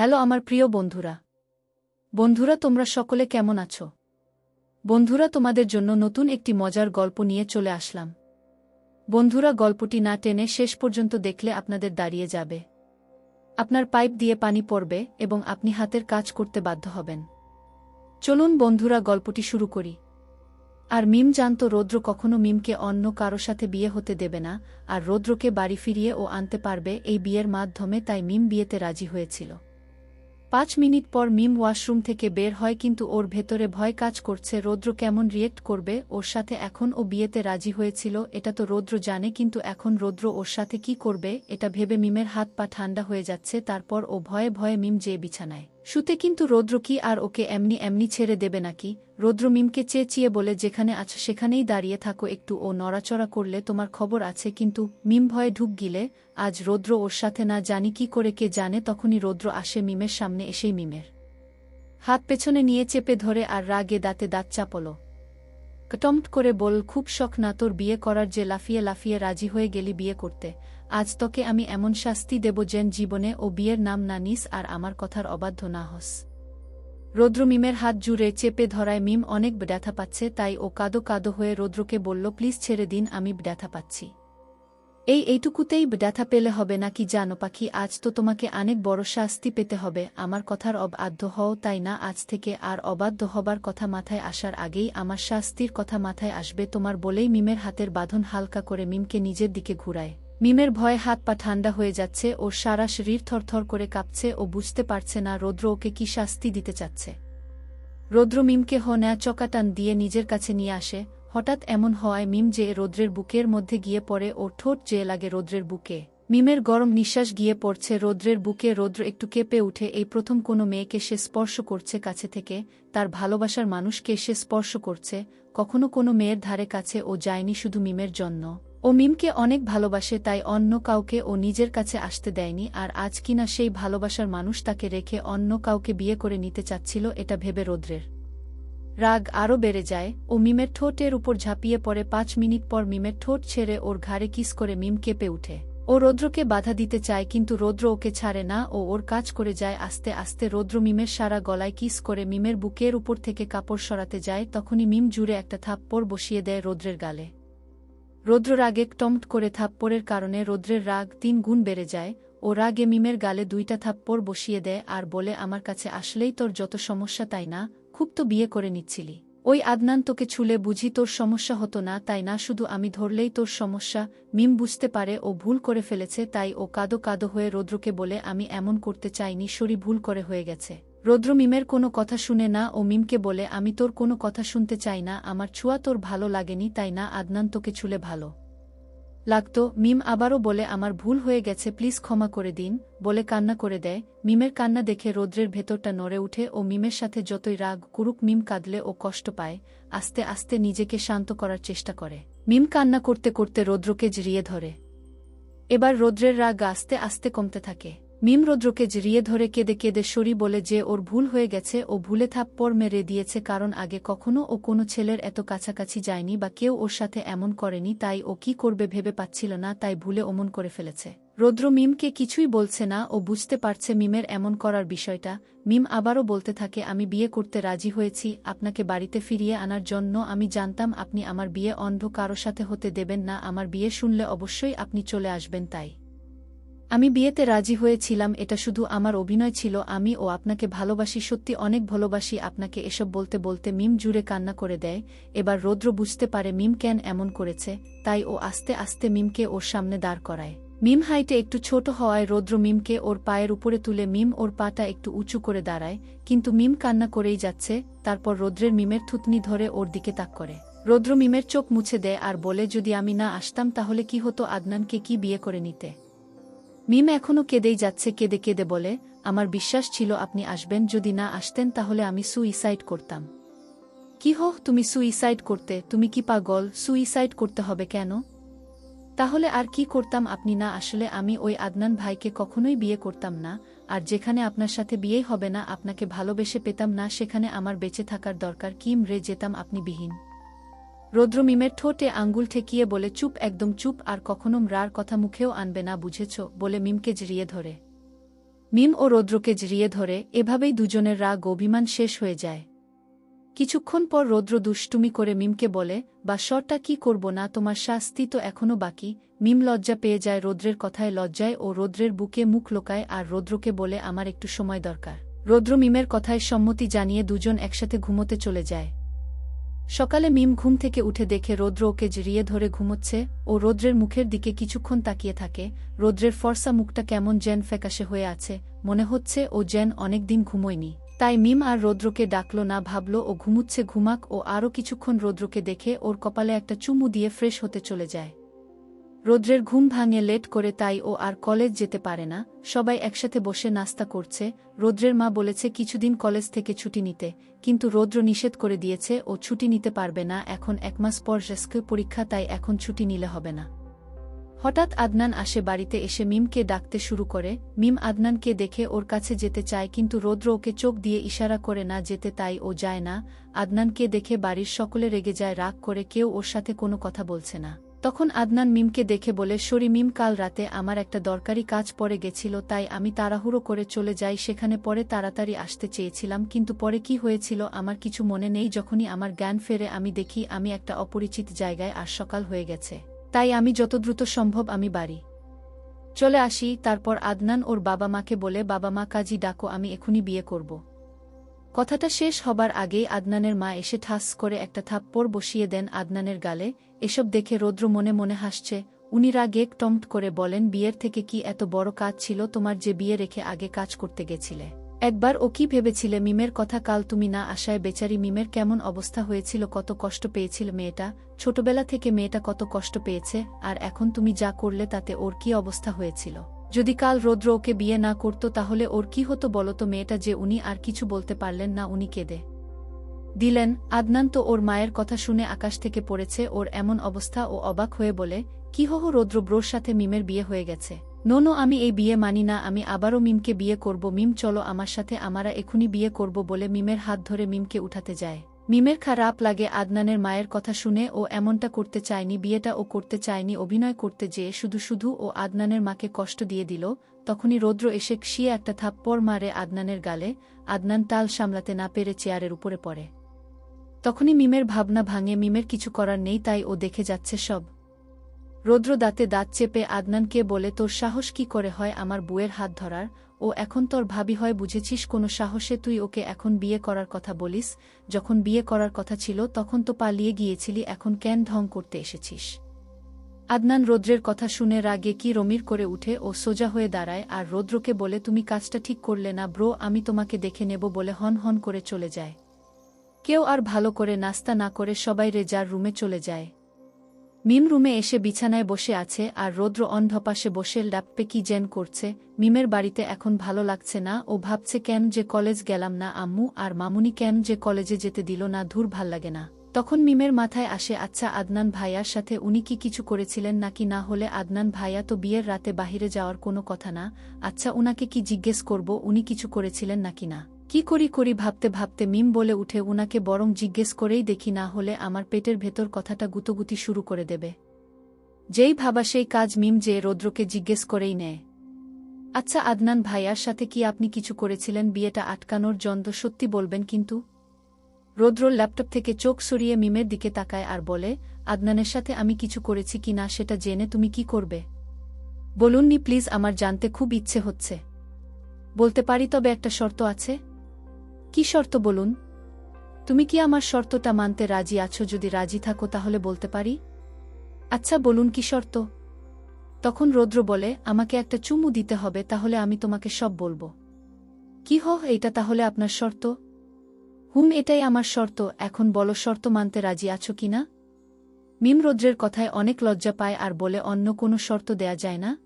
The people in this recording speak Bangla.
হ্যালো আমার প্রিয় বন্ধুরা। বন্ধুরা, তোমরা সকলে কেমন আছো? বন্ধুরা, তোমাদের জন্য নতুন একটি মজার গল্প নিয়ে চলে আসলাম। বন্ধুরা, গল্পটি না টেনে শেষ পর্যন্ত দেখলে আপনাদের দাঁড়িয়ে যাবে। আপনার পাইপ দিয়ে পানি পড়বে এবং আপনি হাতের কাজ করতে বাধ্য হবেন। চলুন বন্ধুরা, গল্পটি শুরু করি। আর মিম জানত রৌদ্র কখনো মিমকে অন্য কারও সাথে বিয়ে হতে দেবে না, আর রৌদ্রকে বাড়ি ফিরিয়ে ও আনতে পারবে এই বিয়ের মাধ্যমে, তাই মিম বিয়েতে রাজি হয়েছিল। পাঁচ মিনিট পর মিম ওয়াশরুম থেকে বের হয় কিন্তু ওর ভেতরে ভয় কাজ করছে, রৌদ্র কেমন রিয়েক্ট করবে ওর সাথে? এখন ও বিয়েতে রাজি হয়েছিল, এটা তো রৌদ্র জানে কিন্তু এখন রৌদ্র ওর সাথে কি করবে, এটা ভেবে মিমের হাত পা ঠান্ডা হয়ে যাচ্ছে, তারপর ও ভয়ে ভয়ে মিম যেয়ে বিছানায় শুতে কিন্তু রৌদ্র কি আর ওকে এমনি এমনি ছেড়ে দেবে নাকি? রৌদ্র মিমকে চেঁচিয়ে বলে, যেখানে আছে সেখানেই দাঁড়িয়ে থাকো একটু ও নড়াচড়া করলে তোমার খবর আছে, কিন্তু মিম ভয়ে ঢুক গিলে, আজ রৌদ্র ওর সাথে না জানি কি করে কে জানে, তখনই রৌদ্র আসে মিমের সামনে এসেই মিমের। হাত পেছনে নিয়ে চেপে ধরে আর রাগে দাঁতে দাঁত চাপল। কটম্ট করে বল, খুব শখ না তোর বিয়ে করার যে লাফিয়ে লাফিয়ে রাজি হয়ে গেলি বিয়ে করতে। আজ তোকে আমি এমন শাস্তি দেব যেন জীবনে ও বিয়ের নাম না নিস আর আমার কথার অবাধ্য না হস। রৌদ্র মিমের হাত জুড়ে চেপে ধরায় মিম অনেক ব্যথা পাচ্ছে, তাই ও কাদো কাদো হয়ে রৌদ্রকে বলল, প্লিজ ছেড়ে দিন, আমি ব্যথা পাচ্ছি। এই এইটুকুতেই ব্যথা পেলে হবে না কি জানো পাখি, আজ তো তোমাকে অনেক বড় শাস্তি পেতে হবে। আমার কথার অবাধ্য হও, তাই না? আজ থেকে আর অবাধ্য হবার কথা মাথায় আসার আগেই আমার শাস্তির কথা মাথায় আসবে, তোমার বলেই মিমের হাতের বাঁধন হালকা করে মিমকে নিজের দিকে ঘুরায়। মিমের ভয়ে হাত পা ঠান্ডা হয়ে যাচ্ছে ওর সারা শরীর থরথর করে কাঁপছে ও বুঝতে পারছে না রৌদ্র ওকে কি শাস্তি দিতে চাচ্ছে। রৌদ্র মিমকে হন্যা চকাটান দিয়ে নিজের কাছে নিয়ে আসে, হঠাৎ এমন হওয়ায় মিম যে রৌদ্রের বুকের মধ্যে গিয়ে পড়ে ও ঠোঁট যে লাগে রৌদ্রের বুকে। মিমের গরম নিঃশ্বাস গিয়ে পড়ছে রৌদ্রের বুকে, রৌদ্র একটু কেঁপে উঠে এই প্রথম কোনো মেয়েকে সে স্পর্শ করছে কাছে থেকে, তার ভালোবাসার মানুষকে সে স্পর্শ করছে, কখনো কোনো মেয়ের ধারে কাছে ও যায়নি শুধু মিমের জন্য। ও মিমকে অনেক ভালোবাসে, তাই অন্য কাউকে ও নিজের কাছে আসতে দেয়নি, আর আজ কিনা সেই ভালোবাসার মানুষ তাকে রেখে অন্য কাউকে বিয়ে করে নিতে চাচ্ছিল, এটা ভেবে রৌদ্রের রাগ আরও বেড়ে যায়, ও মিমের ঠোঁটের উপর ঝাঁপিয়ে পড়ে, পাঁচ মিনিট পর মিমের ঠোঁট ছেড়ে ওর ঘাড়ে কিস করে মিম কেঁপে উঠে। ও রৌদ্রকে বাধা দিতে চায়, কিন্তু রৌদ্র ওকে ছাড়ে না, ও ওর কাজ করে যায়, আস্তে আস্তে রৌদ্র মিমের সারা গলায় কিস করে মিমের বুকের উপর থেকে কাপড় সরাতে যায়, তখনই মিম জুড়ে একটা থাপ্পড় বসিয়ে দেয় রৌদ্রের গালে। রৌদ্র রাগে টমট করে থাপ্পড়ের কারণে রৌদ্রের রাগ তিন গুণ বেড়ে যায়, ও রাগে মিমের গালে দুইটা থাপ্পড় বসিয়ে দেয় আর বলে, আমার কাছে আসলেই তোর যত সমস্যা তাই না, খুব তো বিয়ে করে নিচ্ছিলি। ওই আদনান তোকে ছুলে বুঝি তোর সমস্যা হতো না, তাই না, শুধু আমি ধরলেই তোর সমস্যা, মিম বুঝতে পারে ও ভুল করে ফেলেছে, তাই ও কাদো কাদো হয়ে রৌদ্রকে বলে, আমি এমন করতে চাইনি শরী ভুল করে হয়ে গেছে। রৌদ্র মিমের কোনো কথা শুনে না ও মিমকে বলে, আমি তোর কোনো কথা শুনতে চাই না, আমার ছুয়া তোর ভালো লাগেনি, তাই না, আদনান তোকে ছুলে ভালো লাগত। মিম আবারও বলে, আমার ভুল হয়ে গেছে, প্লিজ ক্ষমা করে দিন। বলে কান্না করে দেয়। মিমের কান্না দেখে রৌদ্রের ভেতরটা নড়ে উঠে ও মিমের সাথে যতই রাগ কুরুক, মিম কাঁদলে ও কষ্ট পায়। আস্তে আস্তে নিজেকে শান্ত করার চেষ্টা করে। মিম কান্না করতে করতে রৌদ্রকে জড়িয়ে ধরে। এবার রৌদ্রের রাগ আস্তে আস্তে কমতে থাকে। মিম রৌদ্রকে জড়িয়ে ধরে কেঁদে কেঁদে সরি বলে যে ওর ভুল হয়ে গেছে, ও ভুলে থাপ্পড় মেরে দিয়েছে কারণ আগে কখনো ও কোনো ছেলের এত কাছাকাছি যায়নি বা কেউ ওর সাথে এমন করেনি, তাই ও কি করবে ভেবে পাচ্ছিল না, তাই ভুলে অমন করে ফেলেছে। রৌদ্র মিমকে কিছুই বলছে না, ও বুঝতে পারছে মিমের এমন করার বিষয়টা। মিম আবারও বলতে থাকে, আমি বিয়ে করতে রাজি হয়েছি, আপনাকে বাড়িতে ফিরিয়ে আনার জন্য আমি জানতাম আপনি আমার বিয়ে অন্ধ কারও সাথে হতে দেবেন না, আমার বিয়ে শুনলে অবশ্যই আপনি চলে আসবেন তাই। আমি বিয়েতে রাজি হয়েছিলাম, এটা শুধু আমার অভিনয় ছিল, আমি ও আপনাকে ভালোবাসি, সত্যি অনেক ভালোবাসি, আপনাকে এসব বলতে বলতে মিম জুড়ে কান্না করে দেয়, এবার রৌদ্র বুঝতে পারে মিম কেন এমন করেছে, তাই ও আস্তে আস্তে মিমকে ওর সামনে দাঁড় করায়। মিম হাইটে একটু ছোট হওয়ায় রৌদ্র মিমকে ওর পায়ের উপরে তুলে মিম ওর পাটা একটু উঁচু করে দাঁড়ায়, কিন্তু মিম কান্না করেই যাচ্ছে, তারপর রৌদ্রের মিমের থুতনি ধরে ওর দিকে তাক করে। রৌদ্র মিমের চোখ মুছে দেয় আর বলে, যদি আমি না আসতাম তাহলে কি হতো আদনানকে কি বিয়ে করে নিতে? মিম এখনও কেঁদেই যাচ্ছে, কেঁদে কেঁদে বলে, আমার বিশ্বাস ছিল আপনি আসবেন, যদি না আসতেন তাহলে আমি সুইসাইড করতাম। কি হোক তুমি সুইসাইড করতে, তুমি কি পাগল? সুইসাইড করতে হবে কেন? তাহলে আর কি করতাম আপনি না আসলে আমি ওই আদনান ভাইকে কখনোই বিয়ে করতাম না, আর যেখানে আপনার সাথে বিয়েই হবে না, আপনাকে ভালোবেসে পেতাম না, সেখানে আমার বেঁচে থাকার দরকার কিম রে, যেতাম আপনি বিহীন। রৌদ্রমিমের ঠোঁটে আঙ্গুল ঠেকিয়ে বলে, চুপ, একদম চুপ, আর কখনো ম্রার কথা মুখেও আনবে না, বুঝেছ? বলে মিমকে জড়িয়ে ধরে। মিম ও রৌদ্রকে জড়িয়ে ধরে, এভাবেই দুজনের রাগ অভিমান শেষ হয়ে যায়। কিছুক্ষণ পর রৌদ্র দুষ্টুমি করে মিমকে বলে, বা শরটা কি করব না, তোমার শাস্তি তো এখনও বাকি। মিম লজ্জা পেয়ে যায় রৌদ্রের কথায় লজ্জায় ও রৌদ্রের বুকে মুখ লোকায়, আর রৌদ্রকে বলে, আমার একটু সময় দরকার। রৌদ্র মিমের কথায় সম্মতি জানিয়ে দুজন একসাথে ঘুমোতে চলে যায়। সকালে মিম ঘুম থেকে উঠে দেখে রৌদ্র ওকে জড়িয়ে ধরে ঘুমোচ্ছে ও রৌদ্রের মুখের দিকে কিছুক্ষণ তাকিয়ে থাকে। রৌদ্রের ফর্সা মুখটা কেমন জেন ফ্যাকাশে হয়ে আছে, মনে হচ্ছে ও জেন অনেকদিন ঘুমোয়নি। তাই মিম আর রৌদ্রকে ডাকল না, ভাবল ও ঘুমুচ্ছে, ঘুমাক ও আরও কিছুক্ষণ রৌদ্রকে দেখে ওর কপালে একটা চুমু দিয়ে ফ্রেশ হতে চলে যায়। রৌদ্রের ঘুম ভাঙে লেট করে তাই ও আর কলেজ যেতে পারে না, সবাই একসাথে বসে নাস্তা করছে, রৌদ্রের মা বলেছে কিছুদিন কলেজ থেকে ছুটি নিতে, কিন্তু রৌদ্র নিষেধ করে দিয়েছে ও ছুটি নিতে পারবে না, এখন এক মাস পর রেস্ক পরীক্ষা তাই এখন ছুটি নিলে হবে না। হঠাৎ আদনান আসে বাড়িতে এসে মিমকে ডাকতে শুরু করে, মিম আদনানকে দেখে ওর কাছে যেতে চায় কিন্তু রৌদ্র ওকে চোখ দিয়ে ইশারা করে না যেতে তাই ও যায় না, আদনানকে দেখে বাড়ির সকলে রেগে যায়, রাগ করে কেউ ওর সাথে কোনো কথা বলছে না। তখন আদনান মিমকে দেখে বলে, সরি মিম, কাল রাতে আমার একটা দরকারি কাজ পড়ে গেছিল, তাই আমি তাড়াহুড়ো করে চলে যাই। সেখানে পরে তাড়াতাড়ি আসতে চেয়েছিলাম, কিন্তু পরে কি হয়েছিল আমার কিছু মনে নেই। যখনই আমার জ্ঞান ফেরে, আমি দেখি আমি একটা অপরিচিত জায়গায় আর সকাল হয়ে গেছে। তাই আমি যত দ্রুত সম্ভব আমি বাড়ি চলে আসি। তারপর আদনান ওর বাবা মাকে বলে, বাবা মা, কাজী ডাকো, আমি এখনই বিয়ে করব। কথাটা শেষ হবার আগেই আদনানের মা এসে ঠাস করে একটা থাপ্পড় বসিয়ে দেন আদনানের গালে। এসব দেখে রৌদ্র মনে মনে হাসছে। উনি রাগে টম্ট করে বলেন, বিয়ের থেকে কি এত বড় কাজ ছিল তোমার যে বিয়ে রেখে আগে কাজ করতে গেছিলে? একবার ও কি ভেবেছিলে, মিমের কথা কাল তুমি না আসায় বেচারি মিমের কেমন অবস্থা হয়েছিল, কত কষ্ট পেয়েছিল মেয়েটা? ছোটবেলা থেকে মেয়েটা কত কষ্ট পেয়েছে, আর এখন তুমি যা করলে তাতে ওর কি অবস্থা হয়েছিল? যদি কাল রৌদ্র ওকে বিয়ে না করত তাহলে ওর কি হতো বলতো মেয়েটা যে উনি আর কিছু বলতে পারলেন না, উনি কেঁদে। দিলেন, আদনান তো ওর মায়ের কথা শুনে আকাশ থেকে পড়েছে, ওর এমন অবস্থা ও অবাক হয়ে বলে, কি হহ রৌদ্র ব্রোর সাথে মিমের বিয়ে হয়ে গেছে? নো নো, আমি এই বিয়ে মানি না, আমি আবারও মিমকে বিয়ে করব, মিম চলো আমার সাথে, আমারা এখুনি বিয়ে করব বলে মিমের হাত ধরে মিমকে উঠাতে যায়। মিমের খারাপ লাগে আদনানের মায়ের কথা শুনে ও এমনটা করতে চায়নি, বিয়েটা ও করতে চায়নি, অভিনয় করতে যেয়ে শুধু শুধু ও আদনানের মাকে কষ্ট দিয়ে দিল, তখনই রৌদ্র এসে শিয়ে একটা থাপ্পড় মারে আদনানের গালে, আদনান তাল সামলাতে না পেরে চেয়ারের উপরে পড়ে। তখনই মিমের ভাবনা ভাঙে, মিমের কিছু করার নেই, তাই ও দেখে যাচ্ছে সব। রৌদ্র দাঁতে দাঁত চেপে আদনানকে বলে, তোর সাহস কি করে হয় আমার বুয়ের হাত ধরার? ও এখন তোর ভাবি হয় বুঝেছিস কোনো সাহসে তুই ওকে এখন বিয়ে করার কথা বলিস, যখন বিয়ে করার কথা ছিল তখন তো পালিয়ে গিয়েছিলি, এখন কেন ঢং করতে এসেছিস? আদনান রৌদ্রের কথা শুনে রাগে কি রমির করে উঠে ও সোজা হয়ে দাঁড়ায় আর রৌদ্রকে বলে, তুমি কাজটা ঠিক করলে না ব্রো, আমি তোমাকে দেখে নেব বলে হন হন করে চলে যায়। কেউ আর ভালো করে নাস্তা না করে সবাই রেজার রুমে চলে যায়। মিম রুমে এসে বিছানায় বসে আছে আর রৌদ্র অন্ধপাশে বসে ল্যাপপে কি জেন করছে। মিমের বাড়িতে এখন ভালো লাগছে না ও ভাবছে কেন যে কলেজ গেলাম না আম্মু আর মামুনি কেন যে কলেজে যেতে দিল না, ধুর ভালো লাগে না। তখন মিমের মাথায় আসে আচ্ছা আদনান ভাইয়ার সাথে উনি কি কিছু করেছিলেন নাকি না হলে আদনান ভাইয়া তো বিয়ের রাতে বাহিরে যাওয়ার কোনো কথা না। আচ্ছা উনাকে কি জিজ্ঞেস করব, উনি কিছু করেছিলেন নাকি না? কি করি করি ভাবতে ভাবতে মিম বলে উঠে উনাকে বরং জিজ্ঞেস করেই দেখি না হলে আমার পেটের ভেতর কথাটা গুতগুতি শুরু করে দেবে। যেই ভাবা সেই কাজ মিম যে রৌদ্রকে জিজ্ঞেস করেই নেয়। আচ্ছা আদনান ভাইয়ার সাথে কি আপনি কিছু করেছিলেন? বিয়েটা আটকানোর জন্দ সত্যি বলবেন কিন্তু? রৌদ্র ল্যাপটপ থেকে চোখ সরিয়ে মিমের দিকে তাকায় আর বলে, আদনানের সাথে আমি কিছু করেছি কি না সেটা জেনে তুমি কি করবে? বলুননি প্লিজ আমার জানতে খুব ইচ্ছে হচ্ছে। বলতে পারি তবে একটা শর্ত আছে? কি শর্ত বলুন? তুমি কি আমার শর্তটা মানতে রাজি আছো যদি রাজি থাকো তাহলে বলতে পারি? আচ্ছা বলুন কি শর্ত? তখন রৌদ্র বলে, আমাকে একটা চুমু দিতে হবে, তাহলে আমি তোমাকে সব বলব। কি হ, এইটা তাহলে আপনার শর্ত? হুম, এটাই আমার শর্ত, এখন বলো শর্ত মানতে রাজি আছো কি না? মিম রৌদ্রের কথায় অনেক লজ্জা পায় আর বলে, অন্য কোনো শর্ত দেয়া যায় না?